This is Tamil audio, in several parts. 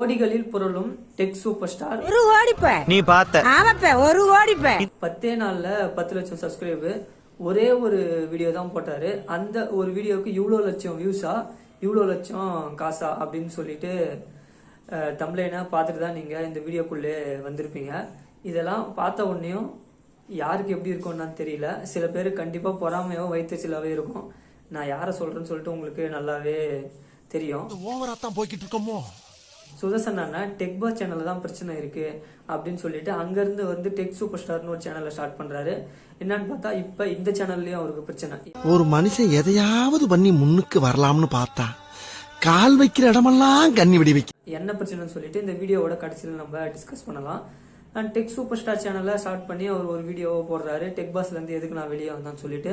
கோடிகளில் புரளும் டெக் சூப்பர் ஸ்டார். ஒரு ஓடிப்ப நீ பார்த்த. ஆமாப்ப ஒரு ஓடிப்ப பத்தே நாள்ல பத்து லட்சம் சப்ஸ்கிரைபு ஒரே ஒரு வீடியோ தான் போட்டாரு. அந்த ஒரு வீடியோவுக்கு இவ்வளோ லட்சம் வியூஸா இவ்வளோ லட்சம் காசா அப்படின்னு சொல்லிட்டு தம்ப்ளைனை பார்த்துட்டு தான் நீங்கள் இந்த வீடியோக்குள்ளே வந்திருப்பீங்க. இதெல்லாம் பார்த்த உடனேயும் யாருக்கு எப்படி இருக்கும்னு தெரியல. சில பேர் கண்டிப்பாக பொறாமையோ வைத்தறிச்சலாவே இருக்கும். நான் யாரை சொல்கிறேன்னு சொல்லிட்டு உங்களுக்கு நல்லாவே தெரியும். ஓவரா தான் போய்கிட்டு இருக்கோமோ? சுதர்சன் அண்ணா டெக் பாஸ் சேனல்ல தான் பிரச்சனை இருக்கு அப்படின்னு சொல்லிட்டு அங்கிருந்து வந்து டெக் சூப்பர் ஸ்டார்னு ஒரு சேனலை ஸ்டார்ட் பண்றாரு. என்னன்னு பார்த்தா இப்ப இந்த சேனல்லயும் அவருக்கு பிரச்சனை. ஒரு மனுஷன் எதையாவது பண்ணி முன்னுக்கு வரலாம்னு பார்த்தா கால் வைக்கிற இடமெல்லாம் கண்ணி விடி வைக்க என்ன பிரச்சனைன்னு சொல்லிட்டு இந்த வீடியோவோட கடைசியில் நம்ம டிஸ்கஸ் பண்ணலாம். அண்ட் டெக் சூப்பர் ஸ்டார் சேனலை ஸ்டார்ட் பண்ணி அவர் ஒரு வீடியோ போடுறாரு. டெக் பாஸ்ல இருந்து எதுக்கு நான் வெளியே வந்தேன்னு சொல்லிட்டு.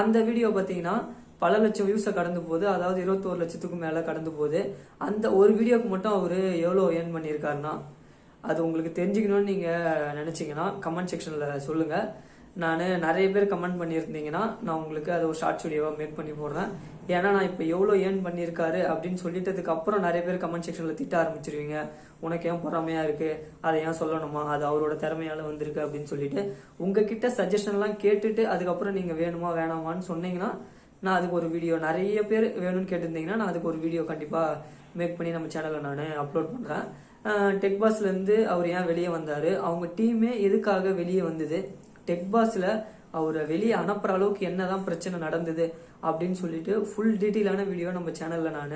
அந்த வீடியோ பார்த்தீங்கன்னா பல லட்சம் வியூஸை கடந்து போகுது. அதாவது இருபத்தோரு லட்சத்துக்கும் மேலே கடந்து போகுது. அந்த ஒரு வீடியோக்கு மட்டும் அவர் எவ்வளோ ஏர்ன் பண்ணியிருக்காருன்னா அது உங்களுக்கு தெரிஞ்சுக்கணும்னு நீங்கள் நினச்சிங்கன்னா கமெண்ட் செக்ஷனில் சொல்லுங்கள் நான் நிறைய பேர் கமெண்ட் பண்ணியிருந்தீங்கன்னா நான் உங்களுக்கு அதை ஒரு ஷார்ட் வீடியோவாக மேக் பண்ணி போடுறேன். ஏன்னா நான் இப்போ எவ்வளோ ஏர்ன் பண்ணியிருக்காரு அப்படின்னு சொல்லிட்டதுக்கு அப்புறம் நிறைய பேர் கமெண்ட் செக்ஷனில் திட்ட ஆரம்பிச்சிருவீங்க. உனக்கு ஏன் பொறாமையாக இருக்குது அதை ஏன் சொல்லணுமா? அது அவரோட திறமையால் வந்திருக்கு அப்படின்னு சொல்லிட்டு உங்ககிட்ட சஜஷன்லாம் கேட்டுட்டு அதுக்கப்புறம் நீங்கள் வேணுமா வேணாமான்னு சொன்னீங்கன்னா நான் அதுக்கு ஒரு வீடியோ நிறைய பேர் வேணும்னு கேட்டிருந்தீங்கன்னா நான் அதுக்கு ஒரு வீடியோ கண்டிப்பாக மேக் பண்ணி நம்ம சேனலில் நான் அப்லோட் பண்ணுறேன் டெக் பாஸ்லேருந்து அவர் ஏன் வெளியே வந்தார்? அவங்க டீமே எதுக்காக வெளியே வந்தது? டெக் பாஸில் அவரை வெளியே அனுப்புகிற அளவுக்கு என்னதான் பிரச்சனை நடந்தது அப்படின்னு சொல்லிட்டு ஃபுல் டீட்டெயிலான வீடியோ நம்ம சேனலில் நான்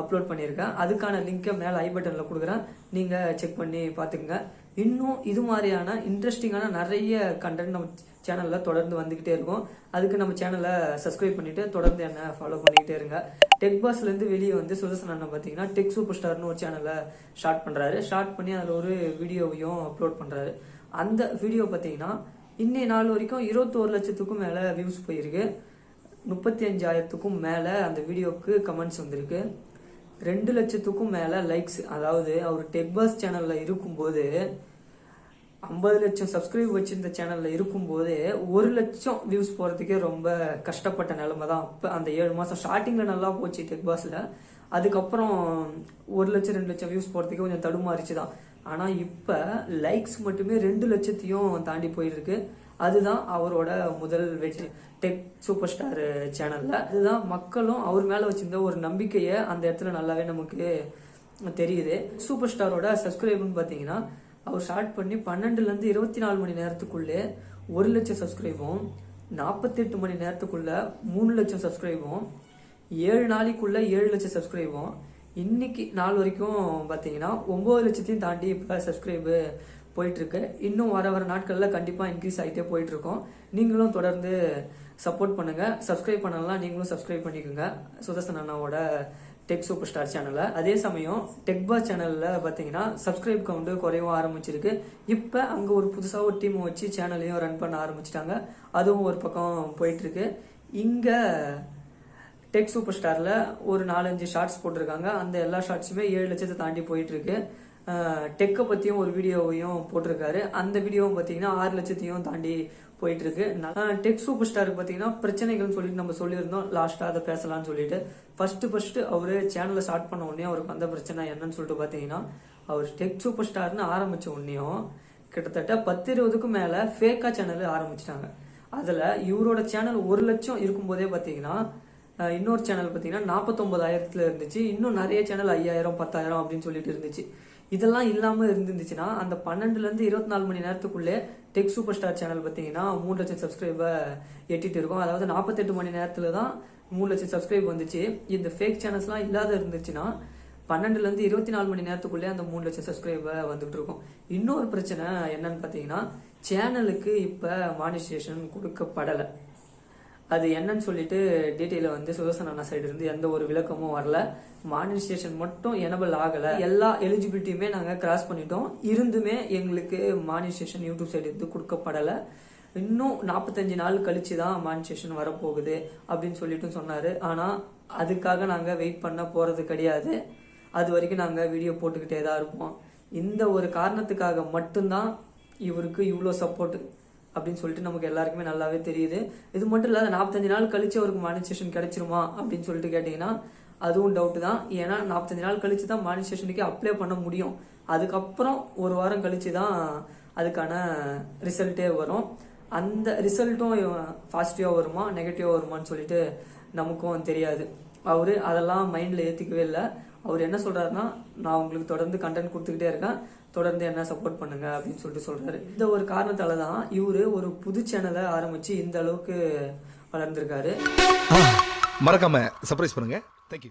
அப்லோட் பண்ணியிருக்கேன். அதுக்கான லிங்கை மேலே ஐ பட்டனில் கொடுக்குறேன். நீங்கள் செக் பண்ணி பார்த்துக்குங்க. இன்னும் இது மாதிரியான இன்ட்ரெஸ்டிங்கான நிறைய கண்டென்ட் நம்ம சேனலில் தொடர்ந்து வந்துக்கிட்டே இருக்கும். அதுக்கு நம்ம சேனலை சப்ஸ்கிரைப் பண்ணிட்டு தொடர்ந்து என்ன ஃபாலோ பண்ணிக்கிட்டே இருங்க. டெக் பாஸ்லேருந்து வெளியே வந்து சுதர்சன் அண்ணன் பார்த்தீங்கன்னா டெக் சூப்பர் ஸ்டார்னு ஒரு சேனலை ஸ்டார்ட் பண்ணுறாரு ஸ்டார்ட் பண்ணி அதில் ஒரு வீடியோவையும் அப்லோட் பண்ணுறாரு அந்த வீடியோ பார்த்தீங்கன்னா இன்னை நாள் வரைக்கும் இருபத்தோரு லட்சத்துக்கும் மேலே வியூஸ் போயிருக்கு. முப்பத்தி அஞ்சாயிரத்துக்கும் மேலே அந்த வீடியோவுக்கு கமெண்ட்ஸ் வந்திருக்கு. ரெண்டு லட்சத்துக்கும் மேலே லைக்ஸ் அதாவது அவர் டெக் பாஸ் இருக்கும்போது ஐம்பது லட்சம் சப்ஸ்கிரைப் வச்சிருந்த சேனலில் இருக்கும்போது ஒரு லட்சம் வியூஸ் போகிறதுக்கே ரொம்ப கஷ்டப்பட்ட நிலமை தான். அப்போ அந்த ஏழு மாதம் ஸ்டார்டிங்கில் நல்லா போச்சு டெக் அதுக்கப்புறம் ஒரு லட்சம் ரெண்டு லட்சம் வியூஸ் போகிறதுக்கே கொஞ்சம் தடுமாறிச்சு தான் ஆனால் இப்போ லைக்ஸ் மட்டுமே ரெண்டு லட்சத்தையும் தாண்டி போயிருக்கு. அதுதான் அவரோட முதல் வெற்றி. டெக் சூப்பர் ஸ்டார் சேனல்ல அதுதான் மக்களும் அவர் மேல வச்சிருந்த ஒரு நம்பிக்கையை அந்த இடத்துல நல்லாவே நமக்கு தெரியுது. சூப்பர் ஸ்டாரோட சப்ஸ்கிரைப்னு பார்த்தீங்கன்னா அவர் ஸ்டார்ட் பண்ணி பன்னெண்டுலேருந்து இருபத்தி நாலு மணி நேரத்துக்குள்ளே ஒரு லட்சம் சப்ஸ்கிரைபும் நாற்பத்தெட்டு மணி நேரத்துக்குள்ள மூணு லட்சம் சப்ஸ்கிரைபும் ஏழு நாளைக்குள்ள ஏழு லட்சம் சப்ஸ்கிரைபும் இன்னைக்கு நாள் வரைக்கும் பார்த்தீங்கன்னா ஒம்பது லட்சத்தையும் தாண்டி இப்போ சப்ஸ்கிரைபு போயிட்டுருக்கு. இன்னும் வர வர நாட்களில் கண்டிப்பாக இன்க்ரீஸ் ஆகிட்டே போயிட்டுருக்கோம். நீங்களும் தொடர்ந்து சப்போர்ட் பண்ணுங்கள் சப்ஸ்கிரைப் பண்ணலாம் நீங்களும் சப்ஸ்கிரைப் பண்ணிக்கோங்க. சுதர்சன் அண்ணாவோட டெக் சூப்பர் ஸ்டார் சேனலில் அதே சமயம் டெக் பாஸ் பார்த்தீங்கன்னா சப்ஸ்கிரைப் கவுண்ட் குறையவும் ஆரம்பிச்சிருக்கு. இப்போ அங்கே ஒரு புதுசாக ஒரு டீம் வச்சு சேனலையும் ரன் பண்ண ஆரம்பிச்சிட்டாங்க. அதுவும் ஒரு பக்கம் போயிட்டுருக்கு. இங்கே டெக் சூப்பர் ஸ்டாரில் ஒரு நாலஞ்சு ஷார்ட்ஸ் போட்டிருக்காங்க. அந்த எல்லா ஷார்ட்ஸுமே ஏழு லட்சத்தை தாண்டி போயிட்டுருக்கு. டெக்கை பற்றியும் ஒரு வீடியோவையும் போட்டிருக்காரு. அந்த வீடியோவும் பார்த்தீங்கன்னா ஆறு லட்சத்தையும் தாண்டி போயிட்டு இருக்கு டெக் சூப்பர் ஸ்டாருக்கு பார்த்தீங்கன்னா பிரச்சனைகள்னு சொல்லிட்டு நம்ம சொல்லியிருந்தோம். லாஸ்ட்டாக அதை பேசலாம்னு சொல்லிட்டு. ஃபர்ஸ்ட் ஃபர்ஸ்ட் அவர் சேனலை ஸ்டார்ட் பண்ண உடனே அவருக்கு வந்த பிரச்சனை என்னன்னு சொல்லிட்டு பார்த்தீங்கன்னா அவர் டெக் சூப்பர் ஸ்டார்னு ஆரம்பித்த உடனேயும் கிட்டத்தட்ட பத்து இருபதுக்கும் மேலே ஃபேக்கா சேனல் ஆரம்பிச்சிட்டாங்க. அதில் இவரோட சேனல் ஒரு லட்சம் இருக்கும்போதே பார்த்தீங்கன்னா இன்னொரு சேனல் பார்த்தீங்கன்னா நாற்பத்தொம்பதாயிரத்தில் இருந்துச்சு. இன்னும் நிறைய சேனல் ஐயாயிரம் பத்தாயிரம் அப்படின்னு சொல்லிட்டு இருந்துச்சு. இதெல்லாம் இல்லாமல் இருந்துச்சுன்னா அந்த பன்னெண்டுலேருந்து இருபத்தி நாலு மணி நேரத்துக்குள்ளே டெக் சூப்பர் ஸ்டார் சேனல் பார்த்தீங்கன்னா மூணு லட்சம் சப்ஸ்கிரைபர் எட்டிட்டு இருக்கும். அதாவது நாற்பத்தெட்டு மணி நேரத்தில் தான் மூணு லட்சம் சப்ஸ்கிரைப் வந்துச்சு. இந்த ஃபேக் சேனல்ஸ்லாம் இல்லாத இருந்துச்சுன்னா பன்னெண்டுலேருந்து இருபத்தி நாலு மணி நேரத்துக்குள்ளே அந்த மூணு லட்சம் சப்ஸ்கிரைபர் வந்துட்டு இருக்கும். இன்னொரு பிரச்சனை என்னன்னு பார்த்தீங்கன்னா சேனலுக்கு இப்போ மானிஸ்ட்ரேஷன் கொடுக்கப்படலை. அது என்னன்னு சொல்லிட்டு டீட்டெயில வந்து சுதர்சன் அண்ணா சைடு இருந்து எந்த ஒரு விளக்கமும் வரல. மானிஸ்டேஷன் மட்டும் எனபிள் ஆகல. எல்லா எலிஜிபிலிட்டியுமே நாங்க கிராஸ் பண்ணிட்டோம். இருந்துமே எங்களுக்கு மானிஸ்டேஷன் யூடியூப் சைடு இருந்து கொடுக்கப்படல. இன்னும் நாற்பத்தஞ்சு நாள் கழிச்சு தான் மானிஸ்டேஷன் வரப்போகுது அப்படின்னு சொல்லிட்டு சொன்னாரு. ஆனா அதுக்காக நாங்க வெயிட் பண்ண போறது கிடையாது. அது வரைக்கும் நாங்க வீடியோ போட்டுக்கிட்டே தான் இருப்போம். இந்த ஒரு காரணத்துக்காக மட்டும்தான் இவருக்கு இவ்வளோ சப்போர்ட் அப்படின்னு சொல்லிட்டு நமக்கு எல்லாருக்குமே நல்லாவே தெரியுது. இது மட்டும் இல்லாத நாற்பத்தஞ்சு நாள் கழிச்சு அவருக்கு மானிஸ்டேஷன் கிடைச்சிருமா அப்படின்னு சொல்லிட்டு கேட்டீங்கன்னா அதுவும் டவுட் தான். ஏன்னா நாற்பத்தஞ்சு நாள் கழிச்சு தான் மானிஸ்டேஷனுக்கு அப்ளை பண்ண முடியும். அதுக்கப்புறம் ஒரு வாரம் கழிச்சு தான் அதுக்கான ரிசல்ட்டே வரும். அந்த ரிசல்ட்டும் பாசிட்டிவாக வருமா நெகட்டிவாக வருமான்னு சொல்லிட்டு நமக்கும் தெரியாது. அவர் அதெல்லாம் மைண்டில் ஏற்றிக்கவே இல்லை. அவர் என்ன சொல்கிறாருன்னா நான் உங்களுக்கு தொடர்ந்து கண்டென்ட் கொடுத்துக்கிட்டே இருக்கேன். தொடர்ந்து என்ன சப்போர்ட் பண்ணுங்க அப்படின்னு சொல்லிட்டு சொல்றாரு. இந்த ஒரு காரணத்தால தான் இவரு ஒரு புது சேனலை ஆரம்பிச்சு இந்த அளவுக்கு வளர்ந்திருக்காரு. மறக்காம சர்ப்ரைஸ் பண்ணுங்க. தேங்க்யூ